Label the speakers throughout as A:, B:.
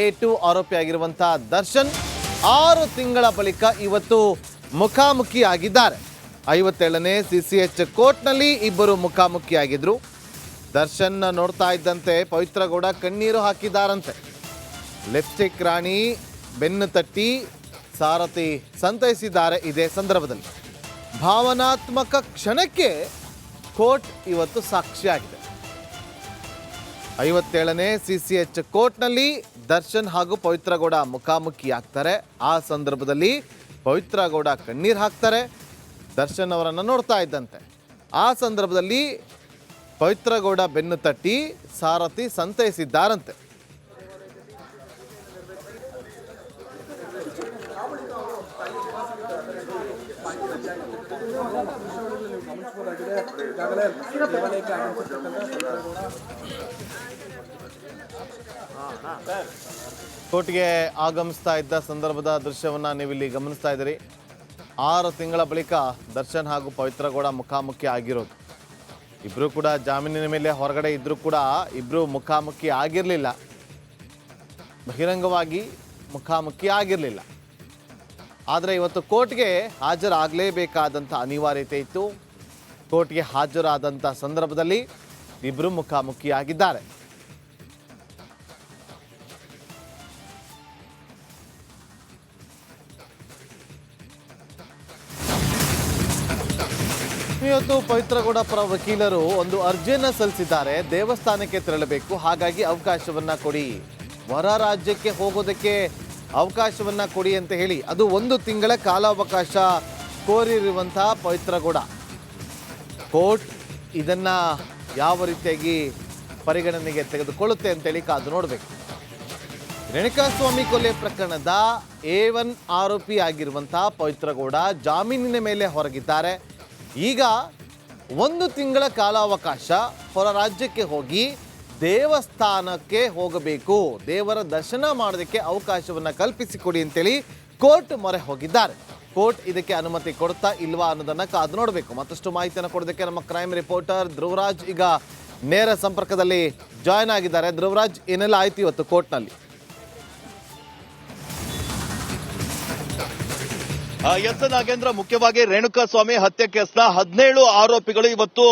A: A to ಆರೋಪಿಯಾಗಿರುವಂತಹ Darshan ಆರು ತಿಂಗಳ ಬಳಿಕ ಇವತ್ತು ಮುಖಾಮುಖಿ ಆಗಿದ್ದಾರೆ ಐವತ್ತೇಳನೇ ಸಿ ಸಿ ಎಚ್ ಕೋರ್ಟ್ನಲ್ಲಿ ಇಬ್ಬರು ಮುಖಾಮುಖಿಯಾಗಿದ್ರು. ದರ್ಶನ್ ನೋಡ್ತಾ ಇದ್ದಂತೆ ಪವಿತ್ರ ಗೌಡ ಕಣ್ಣೀರು ಹಾಕಿದ್ದಾರಂತೆ ಲಿಪ್ಸ್ಟಿಕ್ ರಾಣಿ ಬೆನ್ನು ತಟ್ಟಿ ಸಾರಥಿ ಸಂತೈಸಿದ್ದಾರೆ ಇದೇ ಸಂದರ್ಭದಲ್ಲಿ. ಭಾವನಾತ್ಮಕ ಕ್ಷಣಕ್ಕೆ ಕೋರ್ಟ್ ಇವತ್ತು ಸಾಕ್ಷಿಯಾಗಿದೆ. ಐವತ್ತೇಳನೇ ಸಿ ಸಿ ಎಚ್ ಕೋರ್ಟ್ನಲ್ಲಿ ದರ್ಶನ್ ಹಾಗೂ ಪವಿತ್ರ ಗೌಡ ಮುಖಾಮುಖಿ ಆಗ್ತಾರೆ ಆ ಸಂದರ್ಭದಲ್ಲಿ ಪವಿತ್ರ ಗೌಡ ಕಣ್ಣೀರು ಹಾಕ್ತಾರೆ. ದರ್ಶನ್ ಅವರನ್ನು ನೋಡ್ತಾ ಇದ್ದಂತೆ. ಆ ಸಂದರ್ಭದಲ್ಲಿ ಪವಿತ್ರ ಗೌಡ ಬೆನ್ನು ತಟ್ಟಿ ಸಾರಥಿ ಸಂತೈಸಿದ್ದಾರಂತೆ. ಕೋರ್ಟ್ಗೆ ಆಗಮಿಸ್ತಾ ಇದ್ದ ಸಂದರ್ಭದ ದೃಶ್ಯವನ್ನ ನೀವಿಲ್ಲಿ ಗಮನಿಸ್ತಾ ಇದ್ದೀರಿ. ಆರು ತಿಂಗಳ ಬಳಿಕ ದರ್ಶನ್ ಹಾಗೂ ಪವಿತ್ರ ಗೌಡ ಮುಖಾಮುಖಿ ಆಗಿರೋದು. ಇಬ್ಬರು ಕೂಡ ಜಾಮೀನಿನ ಮೇಲೆ ಹೊರಗಡೆ ಇದ್ದರೂ ಕೂಡ ಇಬ್ಬರು ಮುಖಾಮುಖಿ ಆಗಿರಲಿಲ್ಲ. ಬಹಿರಂಗವಾಗಿ ಮುಖಾಮುಖಿ ಆಗಿರಲಿಲ್ಲ. ಆದರೆ ಇವತ್ತು ಕೋರ್ಟ್ಗೆ ಹಾಜರಾಗಲೇಬೇಕಾದಂಥ ಅನಿವಾರ್ಯತೆ ಇತ್ತು. ಕೋರ್ಟ್ಗೆ ಹಾಜರಾದಂಥ ಸಂದರ್ಭದಲ್ಲಿ ಇಬ್ಬರು ಮುಖಾಮುಖಿಯಾಗಿದ್ದಾರೆ. ಇವತ್ತು ಪವಿತ್ರಗೌಡ ಪರ ವಕೀಲರು ಒಂದು ಅರ್ಜಿಯನ್ನು ಸಲ್ಲಿಸಿದ್ದಾರೆ. ದೇವಸ್ಥಾನಕ್ಕೆ ತೆರಳಬೇಕು. ಹಾಗಾಗಿ ಅವಕಾಶವನ್ನ ಕೊಡಿ. ಹೊರ ರಾಜ್ಯಕ್ಕೆ ಹೋಗೋದಕ್ಕೆ ಅವಕಾಶವನ್ನ ಕೊಡಿ ಅಂತ ಹೇಳಿ. ಅದು ಒಂದು ತಿಂಗಳ ಕಾಲಾವಕಾಶ ಕೋರಿರುವಂತಹ ಪವಿತ್ರಗೌಡ. ಕೋರ್ಟ್ ಇದನ್ನು ಯಾವ ರೀತಿಯಾಗಿ ಪರಿಗಣನೆಗೆ ತೆಗೆದುಕೊಳ್ಳುತ್ತೆ ಅಂತೇಳಿ ಕಾದು ನೋಡಬೇಕು. ರೇಣುಕಾಸ್ವಾಮಿ ಕೊಲೆ ಪ್ರಕರಣದ ಎ ಒನ್ ಆರೋಪಿ ಆಗಿರುವಂತಹ ಪವಿತ್ರಗೌಡ ಜಾಮೀನಿನ ಮೇಲೆ ಹೊರಗಿದ್ದಾರೆ. ಈಗ ಒಂದು ತಿಂಗಳ ಕಾಲಾವಕಾಶ ಹೊರ ರಾಜ್ಯಕ್ಕೆ ಹೋಗಿ ದೇವಸ್ಥಾನಕ್ಕೆ ಹೋಗಬೇಕು. ದೇವರ ದರ್ಶನ ಮಾಡೋದಕ್ಕೆ ಅವಕಾಶವನ್ನು ಕಲ್ಪಿಸಿಕೊಡಿ ಅಂತೇಳಿ ಕೋರ್ಟ್ ಮೊರೆ ಹೋಗಿದ್ದಾರೆ. ಕೋರ್ಟ್ ಇದಕ್ಕೆ ಅನುಮತಿ ಕೊಡ್ತಾ ಇಲ್ವಾ ಅನ್ನೋದನ್ನ ಕಾದು ನೋಡಬೇಕು. ಮತ್ತಷ್ಟು ಮಾಹಿತಿಯನ್ನು ಕೊಡೋದಕ್ಕೆ ನಮ್ಮ ಕ್ರೈಮ್ ರಿಪೋರ್ಟರ್ ಧ್ರುವರಾಜ್ ಈಗ ನೇರ ಸಂಪರ್ಕದಲ್ಲಿ ಜಾಯ್ನ್ ಆಗಿದ್ದಾರೆ. ಧ್ರುವರಾಜ್ ಏನೆಲ್ಲ ಆಯ್ತು ಇವತ್ತು ಕೋರ್ಟ್ನಲ್ಲಿ?
B: ಎಸ್ ನಾಗೇಂದ್ರ, ಮುಖ್ಯವಾಗಿ ರೇಣುಕಾ ಸ್ವಾಮಿ ಹತ್ಯೆ ಕೇಸ್ನ ಹದಿನೇಳು ಆರೋಪಿಗಳು ಇವತ್ತು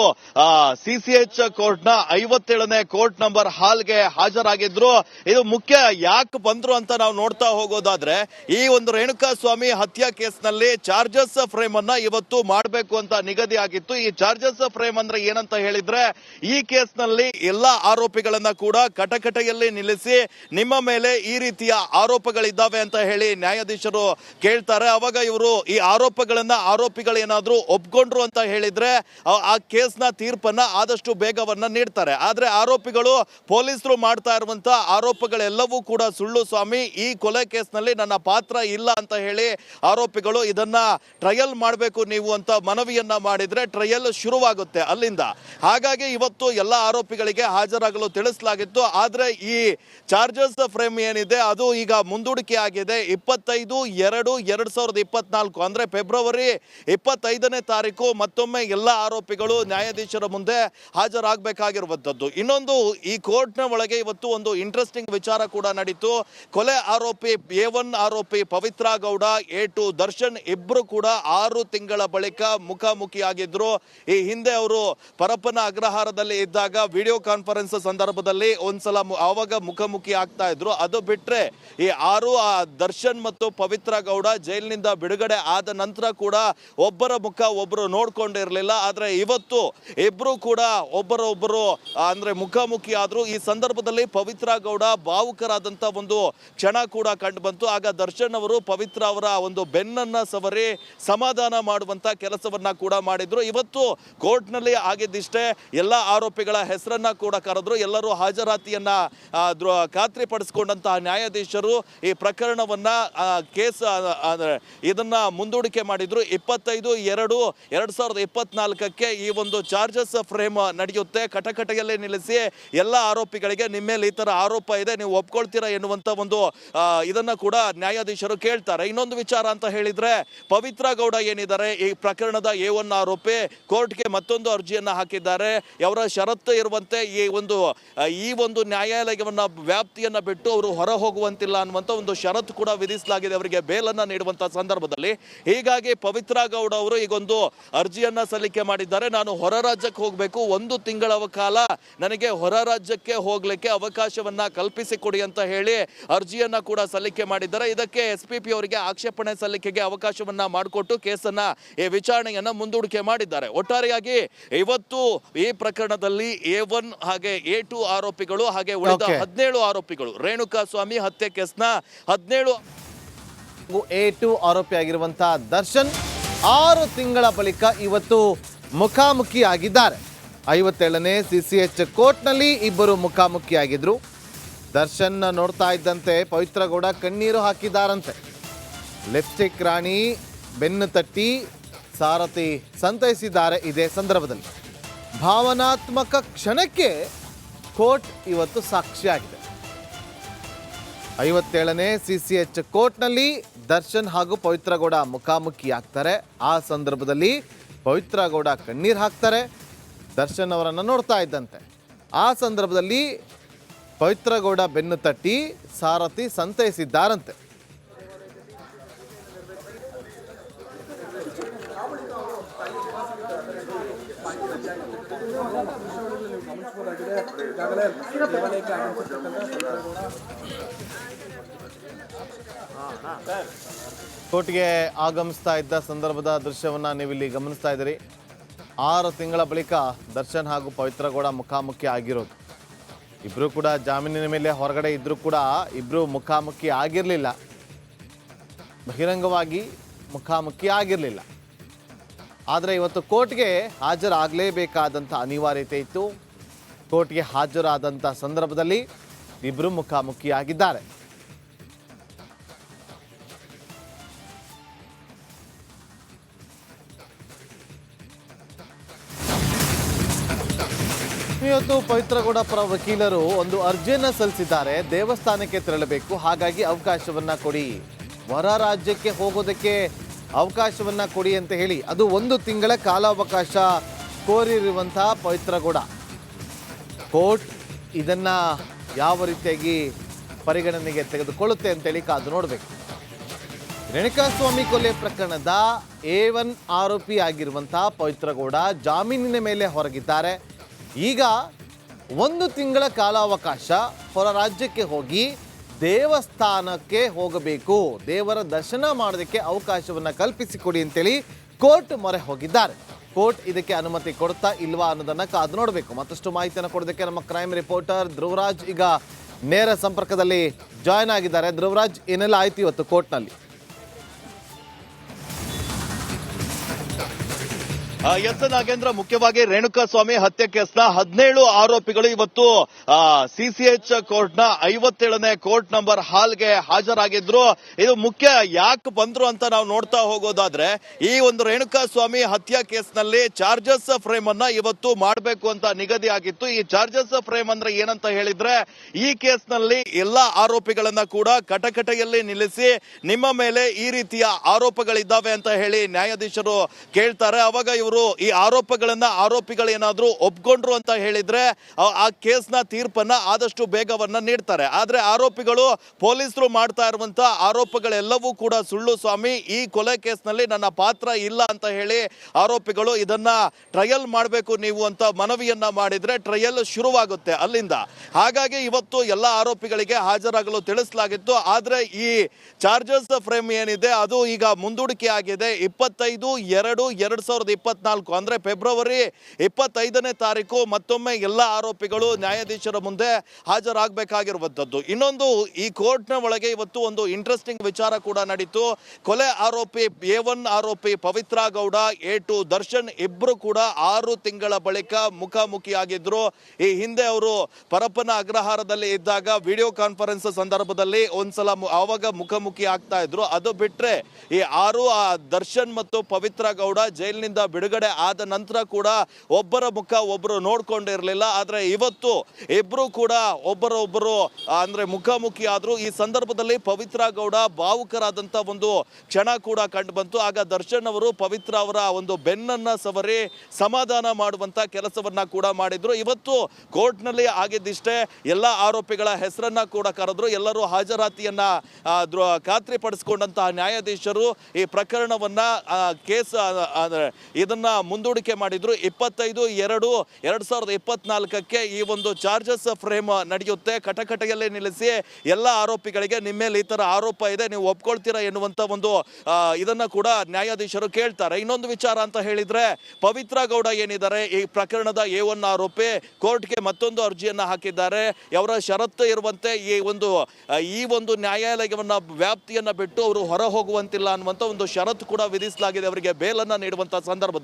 B: ಸಿಸಿಎಚ್ ಕೋರ್ಟ್ನ ಐವತ್ತೇಳನೇ ಕೋರ್ಟ್ ನಂಬರ್ ಹಾಲ್ಗೆ ಹಾಜರಾಗಿದ್ರು. ಇದು ಮುಖ್ಯ ಯಾಕೆ ಬಂದ್ರು ಅಂತ ನಾವು ನೋಡ್ತಾ ಹೋಗೋದಾದ್ರೆ, ಈ ಒಂದು ರೇಣುಕಾ ಸ್ವಾಮಿ ಹತ್ಯಾ ಕೇಸ್ನಲ್ಲಿ ಚಾರ್ಜಸ್ ಫ್ರೇಮ್ ಅನ್ನ ಇವತ್ತು ಮಾಡಬೇಕು ಅಂತ ನಿಗದಿ ಆಗಿತ್ತು. ಈ ಚಾರ್ಜಸ್ ಫ್ರೇಮ್ ಅಂದ್ರೆ ಏನಂತ ಹೇಳಿದ್ರೆ, ಈ ಕೇಸ್ನಲ್ಲಿ ಎಲ್ಲಾ ಆರೋಪಿಗಳನ್ನ ಕೂಡ ಕಟಕಟೆಯಲ್ಲಿ ನಿಲ್ಲಿಸಿ, ನಿಮ್ಮ ಮೇಲೆ ಈ ರೀತಿಯ ಆರೋಪಗಳಿದ್ದಾವೆ ಅಂತ ಹೇಳಿ ನ್ಯಾಯಾಧೀಶರು ಕೇಳ್ತಾರೆ. ಅವಾಗ ಇವರು ಈ ಆರೋಪಗಳನ್ನ ಆರೋಪಿಗಳೇನಾದ್ರೂ ಒಪ್ಕೊಂಡ್ರು ಅಂತ ಹೇಳಿದ್ರೆ, ಆ- ಕೇಸ್ನ ತೀರ್ಪನ್ನ ಆದಷ್ಟು ಬೇಗವನ್ನ ನೀಡ್ತಾರೆ. ಆದ್ರೆ ಆರೋಪಿಗಳು ಪೊಲೀಸರು ಮಾಡ್ತಾ ಇರುವಂಥ ಆರೋಪಗಳೆಲ್ಲವೂ ಕೂಡ ಸುಳ್ಳು ಸ್ವಾಮಿ. ಈ ಕೊಲೆ ಕೇಸ್ನಲ್ಲಿ ನನ್ನ ಪಾತ್ರ ಇಲ್ಲ ಅಂತ ಹೇಳಿ ಆರೋಪಿಗಳು ಇದನ್ನ ಟ್ರಯಲ್ ಮಾಡಬೇಕು ನೀವು ಅಂತ ಮನವಿಯನ್ನ ಮಾಡಿದ್ರೆ ಟ್ರಯಲ್ ಶುರುವಾಗುತ್ತೆ ಅಲ್ಲಿಂದ. ಹಾಗಾಗಿ ಇವತ್ತು ಎಲ್ಲ ಆರೋಪಿಗಳಿಗೆ ಹಾಜರಾಗಲು ತಿಳಿಸಲಾಗಿತ್ತು. ಆದ್ರೆ ಈ ಚಾರ್ಜಸ್ ಫ್ರೇಮ್ ಏನಿದೆ, ಅದು ಈಗ ಮುಂದೂಡಿಕೆ ಆಗಿದೆ. ಇಪ್ಪತ್ತೈದು, ಎರಡು, ಎರಡ್ ಸಾವಿರದ ಇಪ್ಪತ್ನಾಲ್ಕು ಅಂದರೆ ಫೆಬ್ರವರಿ ಇಪ್ಪತ್ತೈದನೇ ತಾರೀಕು ಮತ್ತೊಮ್ಮೆ ಎಲ್ಲ ಆರೋಪಿಗಳು ನ್ಯಾಯಾಧೀಶರ ಮುಂದೆ ಹಾಜರಾಗಬೇಕಾಗಿರುವಂಥದ್ದು. ಇನ್ನೊಂದು, ಈ ಕೋರ್ಟ್ನ ಒಳಗೆ ಇವತ್ತು ಒಂದು ಇಂಟ್ರೆಸ್ಟಿಂಗ್ ವಿಚಾರ ಕೂಡ ನಡೀತು. ಕೊಲೆ ಆರೋಪಿ ಎ ಒನ್ ಆರೋಪಿ ಪವಿತ್ರ ಗೌಡ, ಎ ಟು ದರ್ಶನ್ ಇಬ್ರು ಕೂಡ ಆರು ತಿಂಗಳ ಬಳಿಕ ಮುಖಾಮುಖಿಯಾಗಿದ್ರು. ಈ ಹಿಂದೆ ಅವರು ಪರಪ್ಪನ ಅಗ್ರಹಾರದಲ್ಲಿ ಇದ್ದಾಗ ವಿಡಿಯೋ ಕಾನ್ಫರೆನ್ಸ್ ಸಂದರ್ಭದಲ್ಲಿ ಒಂದ್ಸಲ ಆವಾಗ ಮುಖಾಮುಖಿ ಆಗ್ತಾ ಇದ್ರು. ಅದು ಬಿಟ್ರೆ ಈ ಆರು ದರ್ಶನ್ ಮತ್ತು ಪವಿತ್ರ ಗೌಡ ಜೈಲಿನಿಂದ ಆದ ನಂತರ ಕೂಡ ಒಬ್ಬರ ಮುಖ ಒಬ್ಬರು ನೋಡ್ಕೊಂಡಿರಲಿಲ್ಲ. ಆದರೆ ಇವತ್ತು ಇಬ್ಬರು ಕೂಡ ಒಬ್ಬರೊಬ್ಬರು ಅಂದರೆ ಮುಖಾಮುಖಿ ಆದರೂ ಈ ಸಂದರ್ಭದಲ್ಲಿ ಪವಿತ್ರ ಗೌಡ ಭಾವುಕರಾದಂಥ ಒಂದು ಕ್ಷಣ ಕೂಡ ಕಂಡು ಬಂತು. ಆಗ ದರ್ಶನ್ ಅವರು ಪವಿತ್ರ ಅವರ ಒಂದು ಬೆನ್ನನ್ನು ಸವರಿ ಸಮಾಧಾನ ಮಾಡುವಂಥ ಕೆಲಸವನ್ನ ಕೂಡ ಮಾಡಿದ್ರು. ಇವತ್ತು ಕೋರ್ಟ್ನಲ್ಲಿ ಆಗಿದ್ದಿಷ್ಟೇ ಎಲ್ಲ ಆರೋಪಿಗಳ ಹೆಸರನ್ನ ಕೂಡ ಕರೆದ್ರು. ಎಲ್ಲರೂ ಹಾಜರಾತಿಯನ್ನ ಖಾತ್ರಿಪಡಿಸಿಕೊಂಡಂತಹ ನ್ಯಾಯಾಧೀಶರು ಈ ಪ್ರಕರಣವನ್ನ ಕೇಸ್ ಅಂದರೆ ಇದನ್ನ ಮುಂದೂಡಿಕೆ ಮಾಡಿದ್ರು. ಇಪ್ಪತ್ತೈದು, ಎರಡು ಎರಡು ಸಾವಿರದ ಇಪ್ಪತ್ನಾಲ್ಕಕ್ಕೆ ಈ ಒಂದು ಚಾರ್ಜಸ್ ಫ್ರೇಮ್ ನಡೆಯುತ್ತೆ. ಕಟಕಟೆಯಲ್ಲೇ ನಿಲ್ಲಿಸಿ ಎಲ್ಲ ಆರೋಪಿಗಳಿಗೆ ನಿಮ್ಮ ಮೇಲೆ ಈ ಥರ ಆರೋಪ ಇದೆ, ನೀವು ಒಪ್ಕೊಳ್ತೀರಾ ಎನ್ನುವಂಥ ಒಂದು ಇದನ್ನು ಇದನ್ನ ಕೂಡ ನ್ಯಾಯಾಧೀಶರು ಕೇಳ್ತಾರೆ. ಇನ್ನೊಂದು ವಿಚಾರ ಅಂತ ಹೇಳಿದರೆ, ಪವಿತ್ರ ಗೌಡ ಏನಿದ್ದಾರೆ, ಈ ಪ್ರಕರಣದ ಎ ಒನ್ ಆರೋಪಿ ಕೋರ್ಟ್ಗೆ ಮತ್ತೊಂದು ಅರ್ಜಿಯನ್ನು ಹಾಕಿದ್ದಾರೆ. ಅವರ ಷರತ್ತು ಇರುವಂತೆ ಈ ಒಂದು ಈ ಒಂದು ನ್ಯಾಯಾಲಯವನ್ನು ವ್ಯಾಪ್ತಿಯನ್ನ ಬಿಟ್ಟು ಅವರು ಹೊರ ಹೋಗುವಂತಿಲ್ಲ ಅನ್ನುವಂಥ ಒಂದು ಷರತ್ತು ಕೂಡ ವಿಧಿಸಲಾಗಿದೆ. ಅವರಿಗೆ ಬೇಲನ್ನು ನೀಡುವಂಥ ಸಂದರ್ಭದಲ್ಲಿ. ಹೀಗಾಗಿ ಪವಿತ್ರ ಗೌಡ ಅವರು ಈಗೊಂದು ಅರ್ಜಿಯನ್ನ ಸಲ್ಲಿಕೆ ಮಾಡಿದ್ದಾರೆ. ನಾನು ಹೊರ ರಾಜ್ಯಕ್ಕೆ ಹೋಗಬೇಕು. ಒಂದು ತಿಂಗಳ ಕಾಲ ನನಗೆ ಹೊರ ರಾಜ್ಯಕ್ಕೆ ಹೋಗ್ಲಿಕ್ಕೆ ಅವಕಾಶವನ್ನ ಕಲ್ಪಿಸಿಕೊಡಿ ಅಂತ ಹೇಳಿ ಅರ್ಜಿಯನ್ನ ಕೂಡ ಸಲ್ಲಿಕೆ ಮಾಡಿದ್ದಾರೆ. ಇದಕ್ಕೆ ಎಸ್ ಪಿ ಪಿ ಅವರಿಗೆ ಆಕ್ಷೇಪಣೆ ಸಲ್ಲಿಕೆಗೆ ಅವಕಾಶವನ್ನ ಮಾಡಿಕೊಟ್ಟು ಕೇಸನ್ನ ಈ ವಿಚಾರಣೆಯನ್ನ ಮುಂದೂಡಿಕೆ ಮಾಡಿದ್ದಾರೆ. ಒಟ್ಟಾರೆಯಾಗಿ ಇವತ್ತು ಈ ಪ್ರಕರಣದಲ್ಲಿ ಎ ಒನ್ ಹಾಗೆ ಎ ಟು ಆರೋಪಿಗಳು ಹಾಗೆ ಉಳಿದ. ಹದಿನೇಳು ಆರೋಪಿಗಳು. ರೇಣುಕಾ ಸ್ವಾಮಿ ಹತ್ಯೆ ಕೇಸ್ನ ಹದಿನೇಳು
A: ಎ ಟು ಆರೋಪಿಯಾಗಿರುವಂತಹ ದರ್ಶನ್ ಆರು ತಿಂಗಳ ಬಳಿಕ ಇವತ್ತು ಮುಖಾಮುಖಿ ಆಗಿದ್ದಾರೆ ಐವತ್ತೇಳನೇ ಸಿ ಸಿ ಎಚ್ ಕೋರ್ಟ್ನಲ್ಲಿ ಇಬ್ಬರು ಮುಖಾಮುಖಿಯಾಗಿದ್ರು. ದರ್ಶನ್ ನೋಡ್ತಾ ಇದ್ದಂತೆ ಪವಿತ್ರ ಗೌಡ ಕಣ್ಣೀರು ಹಾಕಿದ್ದಾರಂತೆ. ಲಿಪ್ಸ್ಟಿಕ್ ರಾಣಿ ಬೆನ್ನು ತಟ್ಟಿ ಸಾರಥಿ ಸಂತೈಸಿದ್ದಾರೆ ಇದೇ ಸಂದರ್ಭದಲ್ಲಿ. ಭಾವನಾತ್ಮಕ ಕ್ಷಣಕ್ಕೆ ಕೋರ್ಟ್ ಇವತ್ತು ಸಾಕ್ಷಿಯಾಗಿದೆ. ಐವತ್ತೇಳನೇ ಸಿ ಸಿ ಎಚ್ ಕೋರ್ಟ್ನಲ್ಲಿ ದರ್ಶನ್ ಹಾಗೂ ಪವಿತ್ರಗೌಡ ಮುಖಾಮುಖಿ ಆಗ್ತಾರೆ ಆ ಸಂದರ್ಭದಲ್ಲಿ ಪವಿತ್ರಗೌಡ ಕಣ್ಣೀರು ಹಾಕ್ತಾರೆ. ದರ್ಶನ್ ಅವರನ್ನು ನೋಡ್ತಾ ಇದ್ದಂತೆ. ಆ ಸಂದರ್ಭದಲ್ಲಿ ಪವಿತ್ರಗೌಡ ಬೆನ್ನು ತಟ್ಟಿ ಸಾರಥಿ ಸಂತೈಸಿದ್ದಾರಂತೆ. ಕೋರ್ಟ್ಗೆ ಆಗಮಿಸ್ತಾ ಇದ್ದ ಸಂದರ್ಭದ ದೃಶ್ಯವನ್ನು ನೀವಿಲ್ಲಿ ಗಮನಿಸ್ತಾ ಇದ್ದೀರಿ. ಆರು ತಿಂಗಳ ಬಳಿಕ ದರ್ಶನ್ ಹಾಗೂ ಪವಿತ್ರ ಗೌಡ ಮುಖಾಮುಖಿ ಆಗಿರೋದು. ಇಬ್ಬರು ಕೂಡ ಜಾಮೀನಿನ ಮೇಲೆ ಹೊರಗಡೆ ಇದ್ದರೂ ಕೂಡ ಇಬ್ಬರು ಮುಖಾಮುಖಿ ಆಗಿರಲಿಲ್ಲ. ಬಹಿರಂಗವಾಗಿ ಮುಖಾಮುಖಿ ಆಗಿರಲಿಲ್ಲ. ಆದರೆ ಇವತ್ತು ಕೋರ್ಟ್ಗೆ ಹಾಜರಾಗಲೇಬೇಕಾದಂಥ ಅನಿವಾರ್ಯತೆ ಇತ್ತು. ಕೋರ್ಟ್ಗೆ ಹಾಜರಾದಂಥ ಸಂದರ್ಭದಲ್ಲಿ ಇಬ್ಬರು ಮುಖಾಮುಖಿಯಾಗಿದ್ದಾರೆ. ಇವತ್ತು ಪವಿತ್ರಗೌಡ ಪರ ವಕೀಲರು ಒಂದು ಅರ್ಜಿಯನ್ನು ಸಲ್ಲಿಸಿದ್ದಾರೆ. ದೇವಸ್ಥಾನಕ್ಕೆ ತೆರಳಬೇಕು. ಹಾಗಾಗಿ ಅವಕಾಶವನ್ನ ಕೊಡಿ. ಹೊರ ರಾಜ್ಯಕ್ಕೆ ಹೋಗೋದಕ್ಕೆ ಅವಕಾಶವನ್ನ ಕೊಡಿ ಅಂತ ಹೇಳಿ ಅದು ಒಂದು ತಿಂಗಳ ಕಾಲಾವಕಾಶ ಕೋರಿರುವಂತಹ ಪವಿತ್ರಗೌಡ ಕೋರ್ಟ್ ಇದನ್ನ ಯಾವ ರೀತಿಯಾಗಿ ಪರಿಗಣನೆಗೆ ತೆಗೆದುಕೊಳ್ಳುತ್ತೆ ಅಂತೇಳಿ ಕಾದು ನೋಡಬೇಕು. ರೇಣುಕಾಸ್ವಾಮಿ ಕೊಲೆ ಪ್ರಕರಣದ ಎ ಒನ್ ಆರೋಪಿ ಆಗಿರುವಂತಹ ಪವಿತ್ರಗೌಡ ಜಾಮೀನಿನ ಮೇಲೆ ಹೊರಗಿದ್ದಾರೆ. ಈಗ ಒಂದು ತಿಂಗಳ ಕಾಲಾವಕಾಶ ಹೊರ ರಾಜ್ಯಕ್ಕೆ ಹೋಗಿ ದೇವಸ್ಥಾನಕ್ಕೆ ಹೋಗಬೇಕು. ದೇವರ ದರ್ಶನ ಮಾಡೋದಕ್ಕೆ ಅವಕಾಶವನ್ನು ಕಲ್ಪಿಸಿಕೊಡಿ ಅಂತೇಳಿ ಕೋರ್ಟ್ ಮೊರೆ ಹೋಗಿದ್ದಾರೆ. ಕೋರ್ಟ್ ಇದಕ್ಕೆ ಅನುಮತಿ ಕೊಡ್ತಾ ಇಲ್ವಾ ಅನ್ನೋದನ್ನ ಕಾದು ನೋಡಬೇಕು. ಮತ್ತಷ್ಟು ಮಾಹಿತಿಯನ್ನು ಕೊಡೋದಕ್ಕೆ ನಮ್ಮ ಕ್ರೈಮ್ ರಿಪೋರ್ಟರ್ ಧ್ರುವರಾಜ್ ಈಗ ನೇರ ಸಂಪರ್ಕದಲ್ಲಿ ಜಾಯ್ನ್ ಆಗಿದ್ದಾರೆ. ಧ್ರುವರಾಜ್ ಏನೆಲ್ಲ ಆಯ್ತು ಇವತ್ತು ಕೋರ್ಟ್ನಲ್ಲಿ?
B: ಎಸ್ ನಾಗೇಂದ್ರ, ಮುಖ್ಯವಾಗಿ ರೇಣುಕಾ ಸ್ವಾಮಿ ಹತ್ಯೆ ಕೇಸ್ನ ಹದಿನೇಳು ಆರೋಪಿಗಳು ಇವತ್ತು ಸಿಸಿಎಚ್ ಕೋರ್ಟ್ನ ಐವತ್ತೇಳನೇ ಕೋರ್ಟ್ ನಂಬರ್ ಹಾಲ್ಗೆ ಹಾಜರಾಗಿದ್ರು. ಇದು ಮುಖ್ಯ ಯಾಕೆ ಬಂದ್ರು ಅಂತ ನಾವು ನೋಡ್ತಾ ಹೋಗೋದಾದ್ರೆ, ಈ ಒಂದು ರೇಣುಕಾ ಸ್ವಾಮಿ ಹತ್ಯಾ ಕೇಸ್ನಲ್ಲಿ ಚಾರ್ಜಸ್ ಫ್ರೇಮ್ ಅನ್ನ ಇವತ್ತು ಮಾಡಬೇಕು ಅಂತ ನಿಗದಿ ಆಗಿತ್ತು. ಈ ಚಾರ್ಜಸ್ ಫ್ರೇಮ್ ಅಂದ್ರೆ ಏನಂತ ಹೇಳಿದ್ರೆ, ಈ ಕೇಸ್ನಲ್ಲಿ ಎಲ್ಲಾ ಆರೋಪಿಗಳನ್ನ ಕೂಡ ಕಟಕಟೆಯಲ್ಲಿ ನಿಲ್ಲಿಸಿ, ನಿಮ್ಮ ಮೇಲೆ ಈ ರೀತಿಯ ಆರೋಪಗಳಿದ್ದಾವೆ ಅಂತ ಹೇಳಿ ನ್ಯಾಯಾಧೀಶರು ಕೇಳ್ತಾರೆ. ಅವಾಗ ಇವರು ಈ ಆರೋಪಗಳನ್ನ ಏನಾದರೂ ಒಪ್ಕೊಂಡ್ರು ಅಂತ ಹೇಳಿದ್ರೆ, ಆ- ಕೇಸ್ನ ತೀರ್ಪನ್ನ ಆದಷ್ಟು ಬೇಗವನ್ನ ನೀಡ್ತಾರೆ. ಆದರೆ ಆರೋಪಿಗಳು ಪೊಲೀಸರು ಮಾಡ್ತಾ ಇರುವಂಥ ಆರೋಪಗಳೆಲ್ಲವೂ ಕೂಡ ಸುಳ್ಳು ಸ್ವಾಮಿ, ಈ ಕೊಲೆ ಕೇಸ್ನಲ್ಲಿ ನನ್ನ ಪಾತ್ರ ಇಲ್ಲ ಅಂತ ಹೇಳಿ ಆರೋಪಿಗಳು ಇದನ್ನ ಟ್ರಯಲ್ ಮಾಡಬೇಕು ನೀವು ಅಂತ ಮನವಿಯನ್ನ ಮಾಡಿದ್ರೆ ಟ್ರಯಲ್ ಶುರುವಾಗುತ್ತೆ ಅಲ್ಲಿಂದ. ಹಾಗಾಗಿ ಇವತ್ತು ಎಲ್ಲ ಆರೋಪಿಗಳಿಗೆ ಹಾಜರಾಗಲು ತಿಳಿಸಲಾಗಿತ್ತು. ಆದರೆ ಈ ಚಾರ್ಜಸ್ ಫ್ರೇಮ್ ಏನಿದೆ, ಅದು ಈಗ ಮುಂದೂಡಿಕೆ ಆಗಿದೆ. ಇಪ್ಪತ್ತೈದು, ಎರಡು, ಎರಡ್ ಸಾವಿರದ ಇಪ್ಪತ್ನಾಲ್ಕು ಇಪ್ಪತ್ನಾಲ್ಕು, ಅಂದರೆ ಫೆಬ್ರವರಿ ಇಪ್ಪತ್ತೈದನೇ ತಾರೀಕು ಮತ್ತೊಮ್ಮೆ ಎಲ್ಲ ಆರೋಪಿಗಳು ನ್ಯಾಯಾಧೀಶರ ಮುಂದೆ ಹಾಜರಾಗಬೇಕಾಗಿರುವಂಥದ್ದು. ಇನ್ನೊಂದು, ಈ ಕೋರ್ಟ್ನ ಒಳಗೆ ಇವತ್ತು ಒಂದು ಇಂಟ್ರೆಸ್ಟಿಂಗ್ ವಿಚಾರ ಕೂಡ ನಡೀತು. ಕೊಲೆ ಆರೋಪಿ ಎ ಒನ್ ಆರೋಪಿ ಪವಿತ್ರ ಗೌಡ, ಎ ಟು ದರ್ಶನ್ ಇಬ್ರು ಕೂಡ ಆರು ತಿಂಗಳ ಬಳಿಕ ಮುಖಾಮುಖಿಯಾಗಿದ್ರು. ಈ ಹಿಂದೆ ಅವರು ಪರಪ್ಪನ ಅಗ್ರಹಾರದಲ್ಲಿ ಇದ್ದಾಗ ವಿಡಿಯೋ ಕಾನ್ಫರೆನ್ಸ್ ಸಂದರ್ಭದಲ್ಲಿ ಒಂದ್ಸಲ ಆವಾಗ ಮುಖಾಮುಖಿ ಆಗ್ತಾ ಇದ್ರು. ಅದು ಬಿಟ್ರೆ ಈ ಆರು ದರ್ಶನ್ ಮತ್ತು ಪವಿತ್ರ ಗೌಡ ಜೈಲಿನಿಂದ ಬಿಡುಗಡೆ ಆದ ನಂತರ ಕೂಡ ಒಬ್ಬರ ಮುಖ ಒಬ್ಬರು ನೋಡ್ಕೊಂಡಿರಲಿಲ್ಲ. ಆದರೆ ಇವತ್ತು ಇಬ್ಬರು ಕೂಡ ಒಬ್ಬರೊಬ್ಬರು ಅಂದರೆ ಮುಖಾಮುಖಿ ಆದರೂ ಈ ಸಂದರ್ಭದಲ್ಲಿ ಪವಿತ್ರ ಗೌಡ ಭಾವುಕರಾದಂಥ ಒಂದು ಕ್ಷಣ ಕೂಡ ಕಂಡು ಬಂತು ಆಗ ದರ್ಶನ್ ಅವರು ಪವಿತ್ರ ಅವರ ಒಂದು ಬೆನ್ನನ್ನು ಸವರಿ ಸಮಾಧಾನ ಮಾಡುವಂಥ ಕೆಲಸವನ್ನ ಕೂಡ ಮಾಡಿದ್ರು. ಇವತ್ತು ಕೋರ್ಟ್ನಲ್ಲಿ ಆಗಿದ್ದಿಷ್ಟೇ ಎಲ್ಲ ಆರೋಪಿಗಳ ಹೆಸರನ್ನ ಕೂಡ ಕರೆದ್ರು. ಎಲ್ಲರೂ ಹಾಜರಾತಿಯನ್ನ ಖಾತ್ರಿಪಡಿಸಿಕೊಂಡಂತಹ ನ್ಯಾಯಾಧೀಶರು ಈ ಪ್ರಕರಣವನ್ನ ಕೇಸ್ ಅಂದ್ರೆ ಮುಂದೂಡಿಕೆ ಮಾಡಿದ್ರು. ಇಪ್ಪತ್ತೈದು, ಎರಡು, ಎರಡ್ ಸಾವಿರದ ಇಪ್ಪತ್ನಾಲ್ಕಕ್ಕೆ ಈ ಒಂದು ಚಾರ್ಜಸ್ ಫ್ರೇಮ್ ನಡೆಯುತ್ತೆ. ಕಟಕಟೆಯಲ್ಲಿ ನಿಲ್ಲಿಸಿ ಎಲ್ಲ ಆರೋಪಿಗಳಿಗೆ ನಿಮ್ಮ ಮೇಲೆ ಈ ತರ ಆರೋಪ ಇದೆ. ನೀವು ಒಪ್ಕೊಳ್ತೀರಾ ಎನ್ನುವಂತ ಒಂದು ಇದನ್ನು ಕೂಡ ನ್ಯಾಯಾಧೀಶರು ಕೇಳ್ತಾರೆ. ಇನ್ನೊಂದು ವಿಚಾರ ಅಂತ ಹೇಳಿದ್ರೆ, ಪವಿತ್ರ ಗೌಡ ಏನಿದ್ದಾರೆ, ಈ ಪ್ರಕರಣದ ಎ ಒನ್ ಆರೋಪಿ ಕೋರ್ಟ್ಗೆ ಮತ್ತೊಂದು ಅರ್ಜಿಯನ್ನ ಹಾಕಿದ್ದಾರೆ. ಅವರ ಷರತ್ತು ಇರುವಂತೆ ಈ ಒಂದು ಈ ಒಂದು ನ್ಯಾಯಾಲಯವನ್ನ ವ್ಯಾಪ್ತಿಯನ್ನ ಬಿಟ್ಟು ಅವರು ಹೊರ ಹೋಗುವಂತಿಲ್ಲ ಅನ್ನುವಂತ ಒಂದು ಷರತ್ತು ಕೂಡ ವಿಧಿಸಲಾಗಿದೆ. ಅವರಿಗೆ ಬೇಲನ್ನ ನೀಡುವಂತ ಸಂದರ್ಭದಲ್ಲಿ.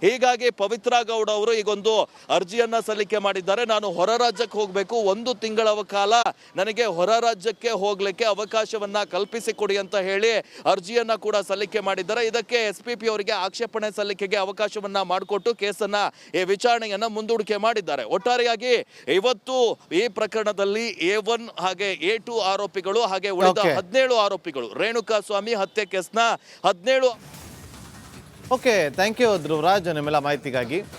B: ಹೀಗಾಗಿ ಪವಿತ್ರ ಗೌಡ ಅವರು ಈಗೊಂದು ಅರ್ಜಿಯನ್ನ ಸಲ್ಲಿಕೆ ಮಾಡಿದ್ದಾರೆ. ನಾನು ಹೊರ ರಾಜ್ಯಕ್ಕೆ ಹೋಗಬೇಕು. ಒಂದು ತಿಂಗಳ ಕಾಲ ನನಗೆ ಹೊರ ರಾಜ್ಯಕ್ಕೆ ಹೋಗ್ಲಿಕ್ಕೆ ಅವಕಾಶವನ್ನ ಕಲ್ಪಿಸಿಕೊಡಿ ಅಂತ ಹೇಳಿ ಅರ್ಜಿಯನ್ನ ಕೂಡ ಸಲ್ಲಿಕೆ ಮಾಡಿದ್ದಾರೆ. ಇದಕ್ಕೆ ಎಸ್ ಪಿ ಪಿ ಅವರಿಗೆ ಆಕ್ಷೇಪಣೆ ಸಲ್ಲಿಕೆಗೆ ಅವಕಾಶವನ್ನ ಮಾಡಿಕೊಟ್ಟು ಕೇಸನ್ನ ಈ ವಿಚಾರಣೆಯನ್ನ ಮುಂದೂಡಿಕೆ ಮಾಡಿದ್ದಾರೆ. ಒಟ್ಟಾರೆಯಾಗಿ ಇವತ್ತು ಈ ಪ್ರಕರಣದಲ್ಲಿ ಎ ಒನ್ ಹಾಗೆ ಎ ಟು ಆರೋಪಿಗಳು ಹಾಗೆ ಉಳಿದ. ಹದಿನೇಳು ಆರೋಪಿಗಳು. ರೇಣುಕಾ ಸ್ವಾಮಿ ಹತ್ಯೆ ಕೇಸ್ನ ಹದಿನೇಳು
A: ಓಕೆ ಥ್ಯಾಂಕ್ ಯು ಧ್ರುವರಾಜ್ ನಿಮ್ಮೆಲ್ಲ ಮಾಹಿತಿಗಾಗಿ.